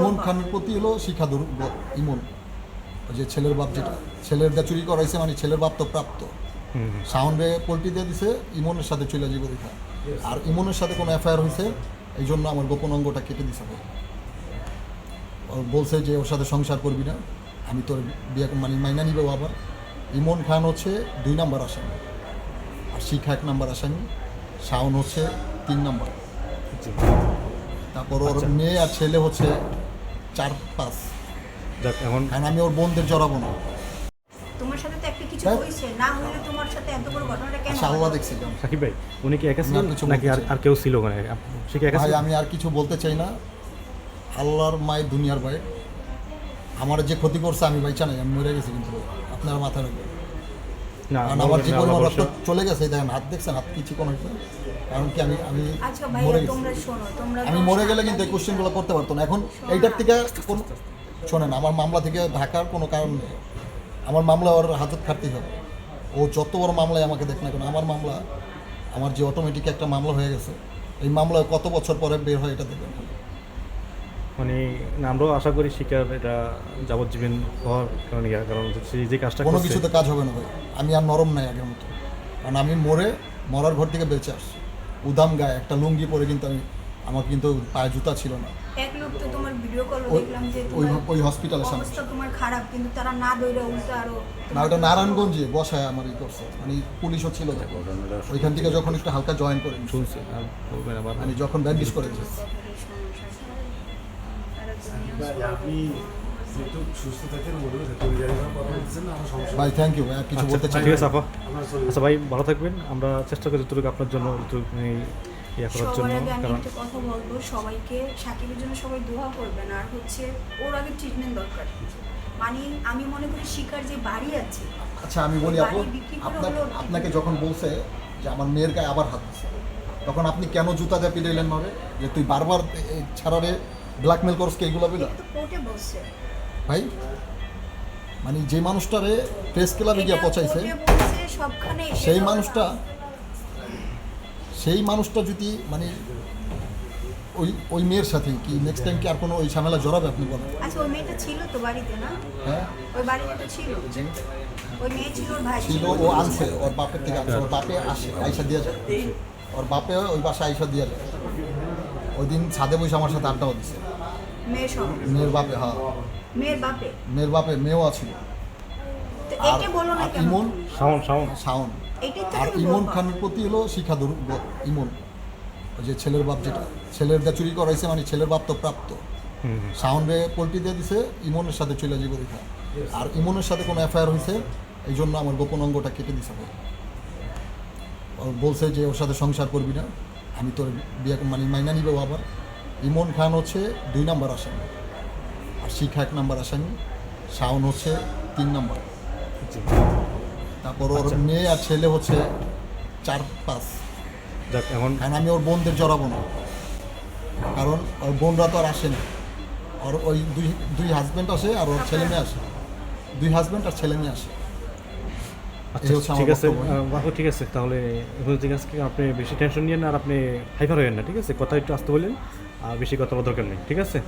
ইমন খানের প্রতি হলো শিক্ষা দুর- ইমন। ওই যে ছেলের বাপ যেটা ছেলের যা চুরি করাইছে মানে ছেলের বাপ তো প্রাপ্ত। সাউন্ডে পোল্ট্রি দিয়ে দিছে ইমনের সাথে চলে যাবে দেখা। আর ইমনের সাথে কোনো এফআইআর হয়েছে এই জন্য আমার গোপন অঙ্গটা কেটে দিছে ও বলছে যে ওর সাথে সংসার করবি না আমি তোর বিয়ে মানে মাইনা নিবে আবার। ইমন খান হচ্ছে দুই নাম্বার আসামি আর শিখা এক নাম্বার আসামি শাওন হচ্ছে তিন নাম্বার। তারপর ওর আচ্ছা। মেয়ে আর ছেলে হচ্ছে চার পাঁচ যাক এখন কারণ আমি ওর বোনদের জড়াবো না। তোমার সাথে তো একটা কিছু হ্যাঁ। না হলে তোমার সাথে এত বড় ঘটনাটা কেন আচ্ছা আল্লাহ দেখছিলাম সাকিব ভাই উনি কি একা ছিলেন কিছু নাকি আর আর কেউ ছিল ওখানে? সে কি একা ভাই আমি আর কিছু বলতে চাই না। আল্লাহর মায়ের দুনিয়ার ভাই। আমার যে ক্ষতি করছে আমি ভাই জানাই আমি মরে গেছি কিন্তু। আপনার মাথায় রাখবেন। না কারণ আমার যে পরিমাণ রক্ত চলে গেছে দেখেন হাত দেখছেন হাত কি চিকন হয়েছে কারণ কি আমি আমি আচ্ছা মরে গেছি। তোমরা শোনো তোমরা আমি মরে গেলে কিন্তু এই কোশ্চেনগুলো করতে পারতো না। এখন এইটার থেকে কোন শোনেন আমার মামলা থেকে ঢাকার কোনো কারণ নেই। আমার মামলা ওর হাজত খাটতেই হবে। ও যত বড় মামলায় আমাকে দেখ না কেন আমার মামলা আমার যে অটোমেটিক একটা মামলা হয়ে গেছে এই মামলায় কত বছর পরে বের হয় এটা দেখবেন। মানে আমরাও আশা করি শিকার এটা যাবজ্জীবন হওয়ার কারণ ইয়া কারণ যে কাজটা কোনো কিছুতে কাজ হবে না ভাই। আমি আর নরম নাই আগের মতো। কারণ আমি মরে মরার ঘর থেকে বেঁচে আসছি। উদাম গায়ে একটা লুঙ্গি পরে কিন্তু আমি আমার কিন্তু পায়ে জুতা ছিল না। এক লোক তো তোমার ভিডিও কল ওই- দেখলাম যে ওই ওই হসপিটালের সামনে। অবস্থা তোমার খারাপ কিন্তু তারা না দৌড়ে উল্টো আরও না ওটা নারায়ণগঞ্জে বসায় আমার ই করছে। মানে পুলিশও ছিল তখন ওইখান থেকে যখন একটু হালকা জয়েন করে শুনছি আর বলবেন আবার। মানে যখন ব্যান্ডেজ করে দিয়েছে আপনি একটু সুস্থ থাকেন বলুন পরিবারের কথা বলছেন না আমার সমস্যা ভাই থ্যাংক ইউ কিছু আচ্ছা, বলতে চাই? ঠিক আছে আপা। আচ্ছা ভাই ভালো থাকবেন। আমরা চেষ্টা করি যতটুকু আপনার জন্য ইয়ে করার জন্য আমি কারণ একটা কথা বলব সবাইকে সাকিবের জন্য সবাই দোয়া করবেন আর হচ্ছে ওর আগে ট্রিটমেন্ট দরকার। মানে আমি মনে করি শিকার যে বাড়ি আছে আচ্ছা আমি বলি আপু আপনাকে আপনাকে যখন বলছে যে আমার মেয়ের গায়ে আবার হাত তখন আপনি কেন জুতা দিয়ে পিটাইলেন ভাবে? যে তুই বারবার এই ছাড়ারে ব্ল্যাকমেল করস কে? এগুলো বিলা ভাই মানে যে মানুষটারে প্রেস ক্লাবে গিয়ে পচাইছে সেই মানুষটা সেই মানুষটা যদি মানে ওই ওই মেয়ের সাথে কি নেক্সট টাইম কি আর কোনো ওই ঝামেলা জড়াবে আপনি বলেন? আচ্ছা ওই মেয়েটা ছিল তো বাড়িতে না? হ্যাঁ। ওই বাড়িতে তো ছিল। ওই মেয়ে ছিল ওর ভাই ছিল ও আনছে ওর বাপের থেকে আনছে ওর বাপে আসে আইসা দিয়ে যায়। ওর বাপে ওই বাসা আইসা দিয়ে যায়। ওই দিন ছাদে বসে আমার সাথে আড্ডাও দিছে মেয়ের বাপে হ্যাঁ। মেয়ের বাপে? মেয়ের বাপে মেয়েও আছে। আর ইমন? শাওন শাওন। শাওন। আর ইমন খানের প্রতি হলো শিক্ষা ইমন। ওই যে ছেলের বাপ যেটা ছেলের যা চুরি করাইছে মানে ছেলের বাপ তো প্রাপ্ত। সাউন্ডে পোল্ট্রি দিয়ে দিছে ইমনের সাথে চলে যাবে দেখা। আর ইমনের সাথে কোনো এফআইআর হয়েছে এই জন্য আমার গোপন অঙ্গটা কেটে দিছে। ও বলছে যে ওর সাথে সংসার করবি না। আমি তোর বিয়ে মানে মাইনা নিবে আবার। ইমন খান হচ্ছে দুই নাম্বার আসামি। আর শিখা এক নাম্বার আসামি শাওন হচ্ছে তিন নাম্বার। তারপর ওর আচ্ছা। মেয়ে আর ছেলে হচ্ছে চার পাঁচ। যাক এখন কারণ আমি ওর বোনদের জড়াবো না। কারণ ওর বোনরা তো আর আসে না। ওর ওই দুই দুই হাজব্যান্ড আসে আর ওর ছেলে মেয়ে আসে। দুই হাজব্যান্ড আর ছেলে মেয়ে আসে। আচ্ছা ঠিক আছে। ঠিক আছে তাহলে আপনি বেশি টেনশন নিয়েন আর আপনি হাইফার হয়েন না ঠিক আছে কথা একটু আসতে বলেন আর বেশি কথা বলার দরকার নেই ঠিক আছে